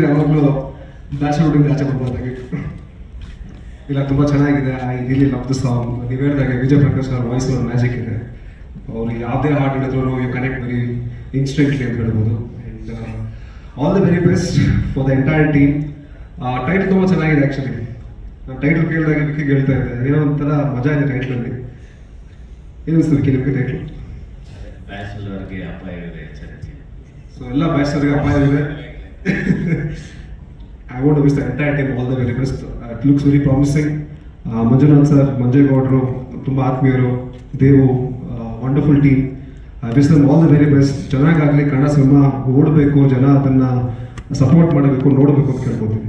ಯಾವಾಗಲೂ ಬ್ಯಾಚುಲರ್ ಆಚೆ ಬರ್ಬೋದಾಗಿ ಇಲ್ಲ ತುಂಬ ಚೆನ್ನಾಗಿದೆ. ಇಲ್ಲಿ ರಿಲಿ ಲವ್ ದ ಸಾಂಗ್ ನೀವು ಹೇಳಿದಾಗೆ ವಿಜಯ್ ಪ್ರಕಾಶ್ ಅವ್ರ ವಾಯ್ಸ್ ಮ್ಯಾಜಿಕ್ ಇದೆ. ಅವ್ರು ಯಾವುದೇ ಹಾಡು ಹೇಳಿದ್ರು ಯು ಕನೆಕ್ಟ್ ವೆರಿ ಇನ್ಸ್ಟೆಂಟ್ಲಿ ಅಂತ ಹೇಳ್ಬೋದು. And all the very best for the entire team title ತುಂಬ ಚೆನ್ನಾಗಿದೆ ಆ್ಯಕ್ಚುಲಿ ನಾನು ಟೈಟಲ್ ಕೇಳಿದಾಗ ವಿಕ್ಕಿ ಹೇಳ್ತಾ ಇದ್ದೆ. ಏನೋ ಒಂಥರ ಮಜಾ ಇದೆ ಟೈಟ್ಲಲ್ಲಿ ಏನು ಅನಿಸ್ತು ವಿಕ್ಕಿ ನಿಮಗೆ ಟೈಟ್ಲ್ ಬ್ಯಾಚುಲರ್ಗೆ ಅಪಾಯವಿದೆ ಸೊ ಎಲ್ಲ ಬ್ಯಾಚುಲರ್ಗೆ ಅಪಾಯ ಇದೆ I want wish the entire team all the very best it looks very promising Manjunath sir ಮಂಜೇಗೌಡರು ತುಂಬ ಆತ್ಮೀಯರು Devu wonderful team I wish them all the very best ಚೆನ್ನಾಗಾಗಲಿ Kannada cinema ಓಡಬೇಕು ಜನ ಅದನ್ನು ಸಪೋರ್ಟ್ ಮಾಡಬೇಕು ನೋಡಬೇಕು ಅಂತ ಕೇಳ್ಕೊತೀನಿ.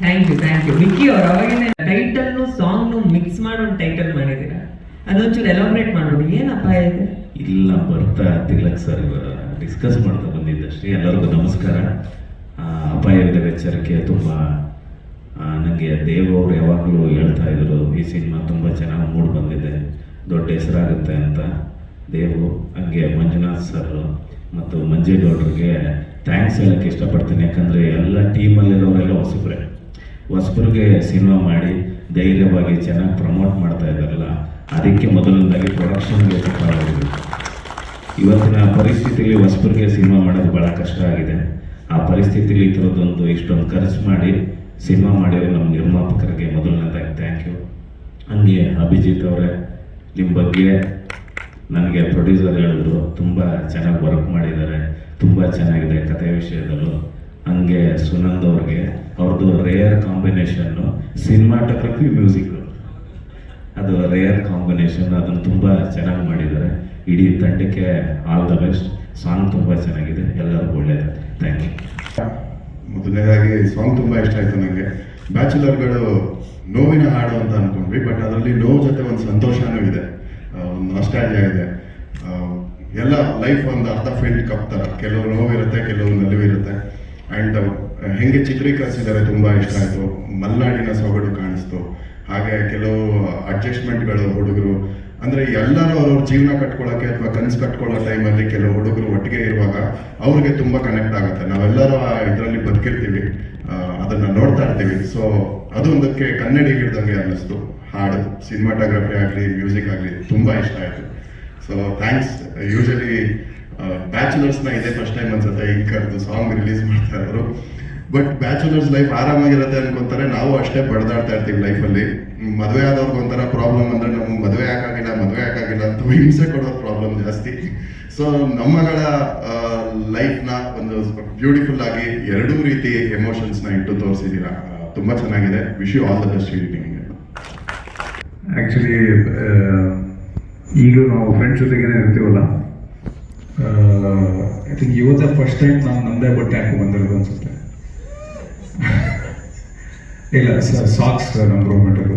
Thank you thank you Vicky ಅವ್ರು ಅವಾಗಿನ ಟೈಟಲ್ನು ಸಾಂಗ್ನು ಮಿಕ್ಸ್ ಮಾಡಿ ಒಂದು ಟೈಟಲ್ ಮಾಡಿದ್ದೀರಾ? ಅದೊಂಚೂರು ಎಲಾಬ್ರೇಟ್ ಮಾಡೋದು ಏನಪ್ಪ ಇದೆ? ಇಲ್ಲ ಬರ್ತಾ ತಿಲಕ್ ಸರ್ ಡಿಸ್ಕಸ್ ಮಾಡ್ತಾ ಬಂದಿದ್ದಷ್ಟೇ ಎಲ್ಲರಿಗೂ ನಮಸ್ಕಾರ. ಅಪಾಯದ ಎಚ್ಚರಿಕೆ ತುಂಬ ನನಗೆ ದೇವ್ ಅವರು ಯಾವಾಗಲೂ ಹೇಳ್ತಾ ಇದ್ರು, ಈ ಸಿನಿಮಾ ತುಂಬ ಚೆನ್ನಾಗಿ ಮೂಡ್ ಬಂದಿದೆ, ದೊಡ್ಡ ಹೆಸರಾಗುತ್ತೆ ಅಂತ. ದೇವು ಹಂಗೆ ಮಂಜುನಾಥ್ ಸರ್ ಮತ್ತು ಮಂಜೇಗೌಡರಿಗೆ ಥ್ಯಾಂಕ್ಸ್ ಹೇಳಕ್ಕೆ ಇಷ್ಟಪಡ್ತೀನಿ. ಯಾಕಂದರೆ ಎಲ್ಲ ಟೀಮಲ್ಲಿರೋರೆಲ್ಲ ಹೊಸಬ್ರೆ. ಹೊಸಬ್ರಿಗೆ ಸಿನಿಮಾ ಮಾಡಿ ಧೈರ್ಯವಾಗಿ ಚೆನ್ನಾಗಿ ಪ್ರಮೋಟ್ ಮಾಡ್ತಾ ಇದ್ದಾರಲ್ಲ, ಅದಕ್ಕೆ ಮೊದಲನೇದಾಗಿ ಪ್ರೊಡಕ್ಷನ್ಗೆ ತಪ್ಪಾಗಿದೆ ಇವತ್ತಿನ ಪರಿಸ್ಥಿತಿಯಲ್ಲಿ ಹೊಸಬರಿಗೆ ಸಿನಿಮಾ ಮಾಡೋದು ಭಾಳ ಕಷ್ಟ ಆಗಿದೆ. ಆ ಪರಿಸ್ಥಿತಿಲಿ ಈ ಇಷ್ಟೊಂದು ಖರ್ಚು ಮಾಡಿ ಸಿನಿಮಾ ಮಾಡಿರೋ ನಮ್ಮ ನಿರ್ಮಾಪಕರಿಗೆ ಮೊದಲನೇದಾಗಿ ಥ್ಯಾಂಕ್ ಯು ಹಂಗೆ ಅಭಿಜಿತ್ ಅವರೇ ನಿಮ್ಮ ಬಗ್ಗೆ ನನಗೆ ಪ್ರೊಡ್ಯೂಸರ್ ಹೇಳಿದ್ರು, ತುಂಬ ಚೆನ್ನಾಗಿ ವರ್ಕ್ ಮಾಡಿದ್ದಾರೆ, ತುಂಬ ಚೆನ್ನಾಗಿದೆ ಕಥೆ ವಿಷಯದಲ್ಲೂ. ಹಂಗೆ ಸುನಂದ್ ಅವ್ರಿಗೆ ಅವ್ರದ್ದು ರೇಯರ್ ಕಾಂಬಿನೇಷನ್ನು ಸಿನಿಮಾಟೋಗ್ರಫಿ ಮ್ಯೂಸಿಕ್ ಅದು ರೇಯರ್ ಕಾಂಬಿನೇಷನ್ ಅದನ್ನು ತುಂಬ ಚೆನ್ನಾಗಿ ಮಾಡಿದ್ದಾರೆ. ಇಡೀ ತಂಡಕ್ಕೆ ಆಲ್ ದ ಬೆಸ್ಟ್ ಸಾಂಗ್ ತುಂಬ ಚೆನ್ನಾಗಿದೆ. ಎಲ್ಲರಿಗೂ ಒಳ್ಳೆಯದು ಥ್ಯಾಂಕ್ ಯು ಮೊದಲನೇದಾಗಿ ಸಾಂಗ್ ತುಂಬ ಇಷ್ಟ ಆಯಿತು ನನಗೆ ಬ್ಯಾಚುಲರ್ಗಳು ನೋವಿನ ಹಾಡು ಅಂತ ಅಂದ್ಕೊಂಡ್ವಿ ಬಟ್ ಅದರಲ್ಲಿ ನೋವು ಜೊತೆ ಒಂದು ಸಂತೋಷನೂ ಇದೆ. ಒಂದು ನಾಸ್ಟಾಲ್ಜಿಯಾ ಇದೆ. ಎಲ್ಲ ಲೈಫ್ ಒಂದು ಅರ್ಧ ಫೀಲ್ಡ್ ಕಪ್ ಥರ ಕೆಲವು ನೋವಿರುತ್ತೆ, ಕೆಲವು ನಲಿವಿರುತ್ತೆ. ಆ್ಯಂಡ್ ಹೆಂಗೆ ಚಿತ್ರೀಕರಿಸಿದ್ದಾರೆ ತುಂಬ ಇಷ್ಟ ಆಯಿತು. ಮಲ್ನಾಡಿನ ಸೊಗಡು ಕಾಣಿಸ್ತು. ಹಾಗೆ ಕೆಲವು ಅಡ್ಜಸ್ಟ್ಮೆಂಟ್ಗಳು ಹುಡುಗರು ಅಂದರೆ ಎಲ್ಲರೂ ಅವ್ರವ್ರ ಜೀವನ ಕಟ್ಕೊಳ್ಳೋಕ್ಕೆ ಅಥವಾ ಕನಸು ಕಟ್ಕೊಳ್ಳೋ ಟೈಮಲ್ಲಿ ಕೆಲವು ಹುಡುಗರು ಒಟ್ಟಿಗೆ ಇರುವಾಗ ಅವ್ರಿಗೆ ತುಂಬ ಕನೆಕ್ಟ್ ಆಗುತ್ತೆ. ನಾವೆಲ್ಲರೂ ಇದರಲ್ಲಿ ಬದುಕಿರ್ತೀವಿ. ಅದನ್ನ ನೋಡ್ತಾ ಇರ್ತೀವಿ. ಸೊ ಅದು ಒಂದಕ್ಕೆ ಕನ್ನಡಿ ಹಿಡ್ದಂಗೆ ಅನ್ನಿಸ್ತು. ಹಾಡು ಸಿನಿಮಾಟೋಗ್ರಫಿ ಆಗಲಿ ಮ್ಯೂಸಿಕ್ ಆಗಲಿ ತುಂಬ ಇಷ್ಟ ಆಯಿತು. ಸೊ ಥ್ಯಾಂಕ್ಸ್ ಯೂಶಲಿ ಬ್ಯಾಚುಲರ್ಸ್ನ ಇದೇ ಫಸ್ಟ್ ಟೈಮ್ ಅನ್ಸುತ್ತೆ. ಈ ಕರೆದು ಸಾಂಗ್ ರಿಲೀಸ್ ಮಾಡ್ತಾ ಇರೋರು. ಬಟ್ ಬ್ಯಾಚುಲರ್ಸ್ ಲೈಫ್ ಆರಾಮಾಗಿರುತ್ತೆ ಅನ್ಕೊಂತಾರೆ. ನಾವು ಅಷ್ಟೇ ಬಡದಾಡ್ತಾ ಇರ್ತೀವಿ ಲೈಫಲ್ಲಿ ಮದುವೆ ಆದವ್ರಿಗೆ ಒಂಥರ ಪ್ರಾಬ್ಲಮ್ ಅಂದರೆ ನಮ್ಗೆ ಮದುವೆ ಯಾಕಾಗಿಲ್ಲ ಮದುವೆ ಯಾಕಾಗಿಲ್ಲ ಅಂತ ಹಿಂಸೆ ಕೊಡೋ ಪ್ರಾಬ್ಲಮ್ ಜಾಸ್ತಿ. ಸೊ ನಮ್ಮಗಳ ಲೈಫ್ನ ಒಂದು ಬ್ಯೂಟಿಫುಲ್ ಆಗಿ ಎರಡೂ ರೀತಿ ಎಮೋಷನ್ಸ್ನ ಇಟ್ಟು ತೋರಿಸಿದ್ದೀರಾ. ತುಂಬ ಚೆನ್ನಾಗಿದೆ. Wish you all the best editing actually ಈಗಲೂ ನಾವು ಫ್ರೆಂಡ್ಸ್ ಜೊತೆಗೇನೆ ಇರ್ತೀವಲ್ಲ ಐ ಥಿಂಕ್ ಇವತ್ತೇ ಫಸ್ಟ್ ಟೈಮ್ ನಾನು ನಮ್ಮದೇ ಬಟ್ಟೆ ಹಾಕಿ ಬಂದಿರೋದು ಅನ್ಸುತ್ತೆ. ಇಲ್ಲ ಸಾಕ್ಸ್ ನಮ್ಮ ರೂಮ್ಮೇಟರು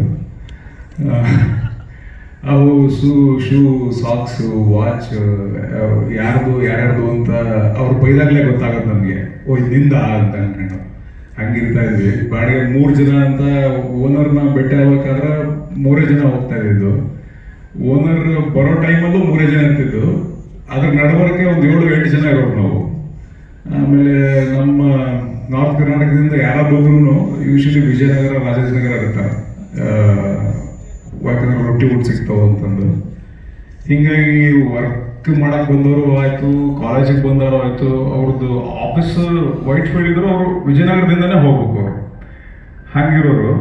ಅವು ಶೂ ಶೂ ಸಾಕ್ಸು ವಾಚ್ ಯಾರ್ದು, ಯಾರ್ಯಾರ್ದು ಅಂತ ಅವ್ರು ಬೈದಾಗಲೇ ಗೊತ್ತಾಗುತ್ತೆ ನಮಗೆ. ಓ, ಇಲ್ಲಿಂದ ಅಂತ ಅನ್ಕೊಂಡು. ಹಂಗಿರ್ತಾ ಇದ್ವಿ. ಬಾಡಿಗೆ ಮೂರು ಜನ ಅಂತ ಓನರ್ನ ಭೇಟಿ ಆಗ್ಬೇಕಾದ್ರೆ ಮೂರೇ ಜನ ಹೋಗ್ತಾ ಇದ್ದಿದ್ದು. ಓನರ್ ಬರೋ ಟೈಮಲ್ಲೂ ಮೂರೇ ಜನ ಇರ್ತಿದ್ದು. ಅದ್ರ ನಡವರ್ಕೆ ಒಂದು ಏಳು, ಎಂಟು ಜನ ಇರೋರು ನಾವು. ಆಮೇಲೆ ನಮ್ಮ ನಾರ್ತ್ ಕರ್ನಾಟಕದಿಂದ ಯಾರ ಬಂದ್ರು ಯೂಶಲಿ ವಿಜಯನಗರ ರಾಜಾಜಿನಗರ ಇರ್ತಾರೆ ಯಾಕಂದ್ರೆ ರೊಟ್ಟಿ ಊಟ ಸಿಗ್ತಾವ ಅಂತಂದು. ಹಿಂಗಾಗಿ ವರ್ಕ್ ಮಾಡಕ್ ಬಂದವರು ಆಯ್ತು ಕಾಲೇಜಿಗೆ ಬಂದವರು ಆಯ್ತು ಅವ್ರದ್ದು ಆಫೀಸ್ ವೈಟ್ ಫೀಲ್ಡ್ ಇದ್ರು ಅವರು ವಿಜಯನಗರದಿಂದನೇ ಹೋಗ್ಬೇಕು ಅವರು. ಹಂಗಿರೋರು.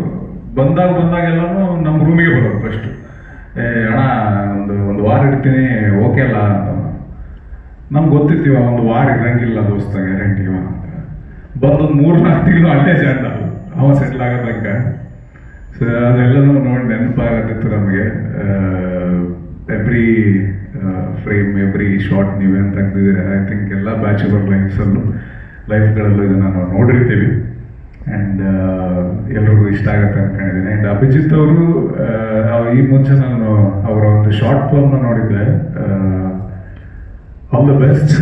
ಬಂದಾಗ ಬಂದಾಗೆಲ್ಲನೂ ನಮ್ಮ ರೂಮಿಗೆ ಬರೋರು ಫಸ್ಟ್ ಏ, ಅಣ್ಣ, ಒಂದು ಒಂದು ವಾರ ಇಡ್ತೀನಿ ಓಕೆ ಅಲ್ಲ ಅಂತ. ನಮ್ಗೆ ಗೊತ್ತಿರ್ತೀವ ಒಂದು ವಾರ ಇರಂಗಿಲ್ಲ ದೋಸ್ತ ಗ್ಯಾರಂಟಿ ಅಂತ. ಬಂದೊಂದು ಮೂರು ನಾಲ್ಕು ತಿಂಗಳು ಅಲ್ಲೇ ಚಂದ ಅವ ಸೆಟ್ಲ್ ಆಗೋದಂಗ ಸೊ ಅದೆಲ್ಲನೂ ನೋಡಿ ನೆನಪಾಗತ್ತಿತ್ತು ನಮಗೆ. ಎವ್ರಿ ಫ್ರೇಮ್ ಎವ್ರಿ ಶಾರ್ಟ್ ನೀವೇನು ತೆಗ್ದಿದ್ದೀರ ಐ ಥಿಂಕ್ ಎಲ್ಲ ಬ್ಯಾಚುಲರ್ ಲೈಫ್ಸಲ್ಲೂ ಲೈಫ್ಗಳಲ್ಲೂ ಇದನ್ನು ನಾವು ನೋಡಿರ್ತೀವಿ. ಆ್ಯಂಡ್ ಎಲ್ರಿಗೂ ಇಷ್ಟ ಆಗುತ್ತೆ ಅನ್ಕೊಂಡಿದ್ದೀನಿ. ಆ್ಯಂಡ್ ಅಭಿಜಿತ್ ಅವರು ಈ ಮುಂಚೆ ನಾನು ಅವರ ಒಂದು ಶಾರ್ಟ್ ಫಿಲ್ಮ್ನ ನೋಡಿದ್ದೆ. ಆಲ್ ದ ಬೆಸ್ಟ್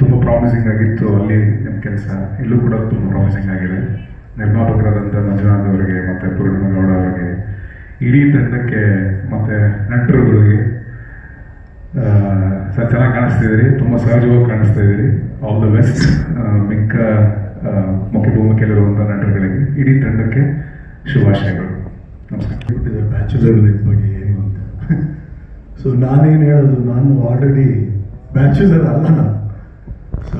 ತುಂಬ ಪ್ರಾಮಿಸಿಂಗ್ ಆಗಿತ್ತು ಅಲ್ಲಿ ನಿಮ್ಮ ಕೆಲಸ. ಇಲ್ಲೂ ಕೂಡ ತುಂಬ ಪ್ರಾಮಿಸಿಂಗ್ ಆಗಿದೆ. ನಿರ್ಮಾಪಕರಾದಂಥ ಮಂಜುನಾಥ್ ಅವರಿಗೆ ಮತ್ತು ಪೂರ್ಣಿಮಗೌಡ ಅವರಿಗೆ ಇಡೀ ತಂಡಕ್ಕೆ ಮತ್ತು ನಟರುಗಳಿಗೆ ಸರ್ ಚೆನ್ನಾಗಿ ಕಾಣಿಸ್ತಿದ್ದೀರಿ ತುಂಬ ಸಹಜವಾಗಿ ಕಾಣಿಸ್ತಾ ಇದ್ದೀರಿ. ಆಲ್ ದ ಬೆಸ್ಟ್ ಮಿಕ್ಕ ಆ, ಮುಖ್ಯ ಭೂಮಿಕೆಯಲ್ಲಿರುವಂಥ ನಟರುಗಳಿಗೆ ಇಡೀ ತಂಡಕ್ಕೆ ಶುಭಾಶಯಗಳು. ನಮಸ್ಕಾರ. ಬ್ಯಾಚುಲರ್ ಲೈಫ್ ಬಗ್ಗೆ ಏನು ಅಂತ. ಸೊ ನಾನೇನು ಹೇಳೋದು ನಾನು ಆಲ್ರೆಡಿ ಬ್ಯಾಚುಲರ್ ಅಲ್ಲ ನಾನು. ಸೊ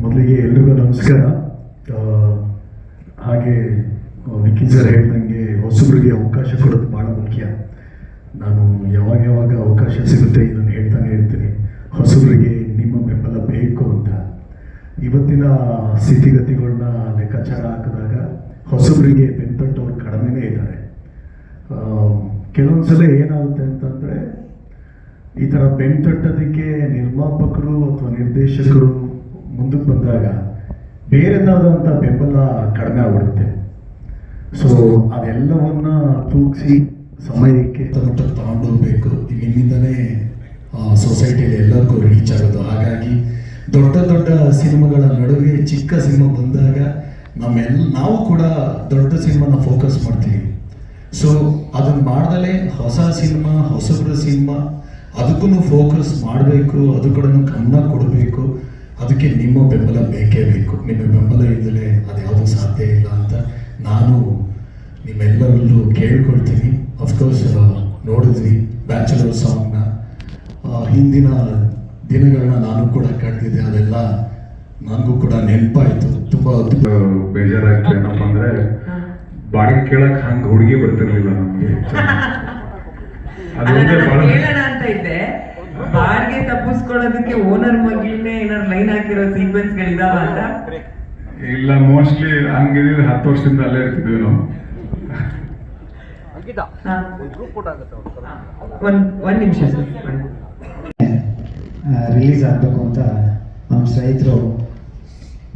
ಮೊದಲಿಗೆ ಎಲ್ರಿಗೂ ನಮಸ್ಕಾರ. ಹಾಗೆ ವಿಕಿ ಸರ್ ಹೇಳ್ದಂಗೆ ಹೊಸಬರಿಗೆ ಅವಕಾಶ ಕೊಡೋದು ಭಾಳ ಮುಖ್ಯ. ನಾನು ಯಾವಾಗ ಯಾವಾಗ ಅವಕಾಶ ಸಿಗುತ್ತೆ ಇದನ್ನು ಹೇಳ್ತಾನೆ ಇರ್ತೀನಿ. ಹೊಸಬರಿಗೆ ನಿಮ್ಮ ಬೆಂಬಲ ಬೇಕು ಅಂತ. ಇವತ್ತಿನ ಸ್ಥಿತಿಗತಿಗಳನ್ನ ಲೆಕ್ಕಾಚಾರ ಹಾಕಿದಾಗ ಹೊಸಬರಿಗೆ ಬೆಂತಟ್ಟವ್ರು ಕಡಿಮೆನೇ ಇದ್ದಾರೆ. ಕೆಲವೊಂದ್ಸಲ ಏನಾಗುತ್ತೆ ಅಂತಂದರೆ, ಈ ಥರ ಬೆನ್ ತಟ್ಟೋದಕ್ಕೆ ನಿರ್ಮಾಪಕರು ಅಥವಾ ನಿರ್ದೇಶಕರು ಮುಂದಕ್ಕೆ ಬಂದಾಗ ಬೇರೆದಾದಂಥ ಬೆಂಬಲ ಕಡಿಮೆ ಆಗ್ಬಿಡುತ್ತೆ. ಸೊ ಅದೆಲ್ಲವನ್ನ ತೂಗಿಸಿ ಸಮಯಕ್ಕೆ ತಗೊಂಡೋಗ್ಬೇಕು. ನಿಮ್ಮಿಂದನೇ ಸೊಸೈಟಿಯಲ್ಲಿ ಎಲ್ಲರಿಗೂ ರೀಚ್ ಆಗೋದು. ಹಾಗಾಗಿ, ದೊಡ್ಡ ದೊಡ್ಡ ಸಿನಿಮಾಗಳ ನಡುವೆ ಚಿಕ್ಕ ಸಿನಿಮಾ ಬಂದಾಗ ನಮ್ಮೆಲ್ಲ ನಾವು ಕೂಡ ದೊಡ್ಡ ಸಿನಿಮಾನ ಫೋಕಸ್ ಮಾಡ್ತೀವಿ. ಸೊ ಅದನ್ನ ಮಾಡ್ದಲೇ ಹೊಸ ಸಿನಿಮಾ, ಹೊಸಬ್ರ ಸಿನಿಮಾ ಅದಕ್ಕೂ ಫೋಕಸ್ ಮಾಡಬೇಕು, ಅದು ಕೂಡ ಗಮನ ಕೊಡಬೇಕು. ಅದಕ್ಕೆ ನಿಮ್ಮ ಬೆಂಬಲ ಬೇಕೇ ಬೇಕು. ನಿಮ್ಮ ಬೆಂಬಲ ಇಲ್ಲದೆ ಅದ್ಯಾವುದೂ ಸಾಧ್ಯ ಇಲ್ಲ ಅಂತ ನಾನು ನಿಮ್ಮೆಲ್ಲರಲ್ಲೂ ಕೇಳ್ಕೊಳ್ತೀನಿ. ಅಫ್ಕೋರ್ಸ್ ನೋಡಿದ್ವಿ ಬ್ಯಾಚುಲರ್ ಸಾಂಗ್ನ. ಹಿಂದಿನ ದಿನಗಳನ್ನ ನಾನು ಕೂಡ ಕಳೆದಿದ್ದೆ. ಅದೆಲ್ಲ ನನಗೂ ಕೂಡ ನೆನಪಾಯಿತು. ತುಂಬ ಬೇಜಾರಾಗ್ತದೆ ಏನಪ್ಪ ಅಂದ್ರೆ ಬಾಡಿಗೆ ಕೇಳಕ್ ಹಂಗ ಹುಡುಗಿ ಬರ್ತಿರ್ಲಿಲ್ಲ ನಮ್ಗೆ. ಅದೊಂದೇ ಇದ್ದೆ. ಬಾಡಿಗೆ ತಪ್ಪಿಸ್ಕೊಳ್ಳೋದಕ್ಕೆ ಓನರ್ ಲೈನ್ ಹಾಕಿರೋ ಸೀಕ್ವೆನ್ಸ್ ಗಳಿದಾವ ಅಂತ? ಇಲ್ಲ ಮೋಸ್ಟ್ಲಿ ಹಂಗಿದ್ರೆ ಹತ್ತು ವರ್ಷದಿಂದ ಅಲ್ಲೇ ಇರ್ತಿದ್ವಿ ನಾವು. ಒಂದ್ ಒಂದ್ ನಿಮಿಷ ಸರ್. ರಿಲೀಸ್ ಆಗಬೇಕು ಅಂತ ನಮ್ಮ ಸ್ನೇಹಿತರು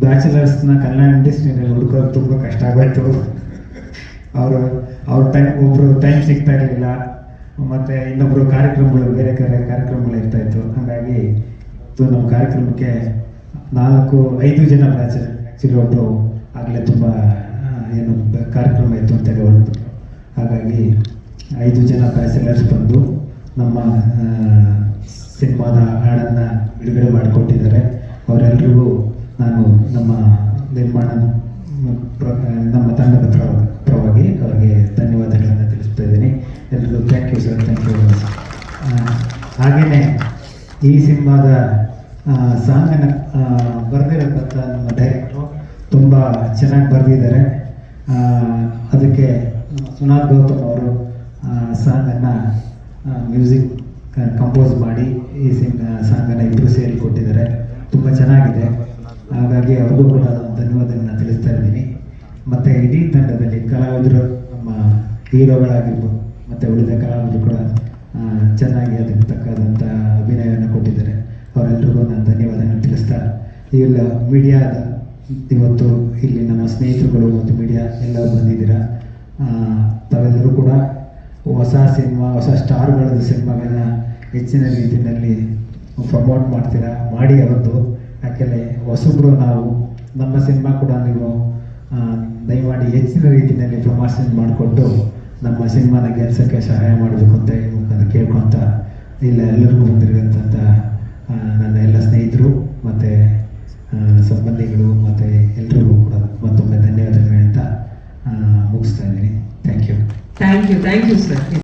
ಬ್ಯಾಚುಲರ್ಸ್ನ ಕನ್ನಡ ಇಂಡಸ್ಟ್ರಿಯಲ್ಲಿ ಹುಡುಕೋದು ತುಂಬ ಕಷ್ಟ ಆಗೋಯ್ತು. ಅವರು ಅವ್ರ ಟೈಮ್ ಒಬ್ಬರು ಟೈಮ್ ಸಿಗ್ತಾ ಇರಲಿಲ್ಲ. ಮತ್ತು ಇನ್ನೊಬ್ಬರು ಕಾರ್ಯಕ್ರಮಗಳು ಬೇರೆ ಬೇರೆ ಕಾರ್ಯಕ್ರಮಗಳು ಇರ್ತಾ ಇತ್ತು. ಹಾಗಾಗಿ ಇದು ನಮ್ಮ ಕಾರ್ಯಕ್ರಮಕ್ಕೆ ನಾಲ್ಕು, ಐದು ಜನ ಬ್ಯಾಚ್ ಆ್ಯಕ್ಚುಲಿ ಒಬ್ಬರು ಆಗಲೇ ತುಂಬ ಏನು ಕಾರ್ಯಕ್ರಮ ಇತ್ತು ಅಂತ ಹೊರಟು ಹಾಗಾಗಿ ಐದು ಜನ ಬ್ಯಾಚುಲರ್ಸ್ ಬಂದು ನಮ್ಮ ಸಿನಿಮಾದ ಹಾಡನ್ನು ಬಿಡುಗಡೆ ಮಾಡಿಕೊಟ್ಟಿದ್ದಾರೆ. ಅವರೆಲ್ಲರಿಗೂ ನಾನು ನಮ್ಮ ನಿರ್ಮಾಣ ನಮ್ಮ ತಂಡದ ಪ್ರ, ಪರವಾಗಿ ಅವರಿಗೆ ಧನ್ಯವಾದಗಳನ್ನು ತಿಳಿಸ್ತಾ ಇದ್ದೀನಿ. ಎಲ್ಲರಿಗೂ thank you sir thank you ಹಾಗೆಯೇ ಈ ಸಿನಿಮಾದ ಸಾಂಗನ್ನು ಬರೆದಿರೋದಂಥ ನಮ್ಮ ಡೈರೆಕ್ಟ್ರು ತುಂಬ ಚೆನ್ನಾಗಿ ಬರೆದಿದ್ದಾರೆ. ಅದಕ್ಕೆ ಸುನಾಥ್ ಗೌತಮ್ ಅವರು ಸಾಂಗನ್ನು ಮ್ಯೂಸಿಕ್ ಕಂಪೋಸ್ ಮಾಡಿ ಈ ಸಿನ್ ಸಾಂಗನ್ನು ಇಬ್ಬರು ಸೇರಿ ಕೊಟ್ಟಿದ್ದಾರೆ. ತುಂಬ ಚೆನ್ನಾಗಿದೆ. ಹಾಗಾಗಿ ಅವ್ರಿಗೂ ಕೂಡ ನಾನು ಧನ್ಯವಾದಗಳನ್ನ ತಿಳಿಸ್ತಾ ಇದ್ದೀನಿ. ಮತ್ತು ಇಡೀ ತಂಡದಲ್ಲಿ ಕಲಾವಿದರು ನಮ್ಮ ಹೀರೋಗಳಾಗಿರ್ಬೋದು, ಮತ್ತು ಉಳಿದ ಕಲಾವಿದರು ಕೂಡ ಚೆನ್ನಾಗಿ ಅದಕ್ಕೆ ತಕ್ಕಾದಂಥ ಅಭಿನಯವನ್ನು ಕೊಟ್ಟಿದ್ದಾರೆ. ಅವರೆಲ್ಲರಿಗೂ ನಾನು ಧನ್ಯವಾದಗಳನ್ನು ತಿಳಿಸ್ತಾ. ಇವೆಲ್ಲ ಮೀಡಿಯಾದ ಇವತ್ತು ಇಲ್ಲಿ ನಮ್ಮ ಸ್ನೇಹಿತರುಗಳು ಮತ್ತು ಮೀಡಿಯಾ ಎಲ್ಲ ಬಂದಿದ್ದೀರಾ? ತಾವೆಲ್ಲರೂ ಕೂಡ ಹೊಸ ಸಿನಿಮಾ, ಹೊಸ ಸ್ಟಾರ್ಗಳ ಸಿನಿಮಾಗಳನ್ನ ಹೆಚ್ಚಿನ ರೀತಿಯಲ್ಲಿ ಪ್ರಮೋಟ್ ಮಾಡ್ತೀರಾ? ಮಾಡಿ ಅವತ್ತು. ಯಾಕೆಂದರೆ ಹೊಸಬ್ರು ನಾವು, ನಮ್ಮ ಸಿನಿಮಾ ಕೂಡ ನೀವು ದಯಮಾಡಿ ಹೆಚ್ಚಿನ ರೀತಿಯಲ್ಲಿ ಪ್ರಮೋಷನ್ ಮಾಡಿಕೊಟ್ಟು ನಮ್ಮ ಸಿನಿಮಾನ ಗೆಲ್ಸೋಕ್ಕೆ ಸಹಾಯ ಮಾಡಬೇಕು ಅಂತ ಈ ಮುಖಾಂತರ ಇಲ್ಲ ಎಲ್ಲರಿಗೂ ಬಂದಿರೋಂಥ ನನ್ನ ಎಲ್ಲ ಸ್ನೇಹಿತರು ಮತ್ತು ಸಂಬಂಧಿಗಳು ಮತ್ತು ಎಲ್ಲರಿಗೂ ಕೂಡ ಮತ್ತೊಮ್ಮೆ ಧನ್ಯವಾದಗಳು ಹೇಳ್ತಾ ಮುಗಿಸ್ತಾ ಇದ್ದೀನಿ. Thank you thank you thank you sir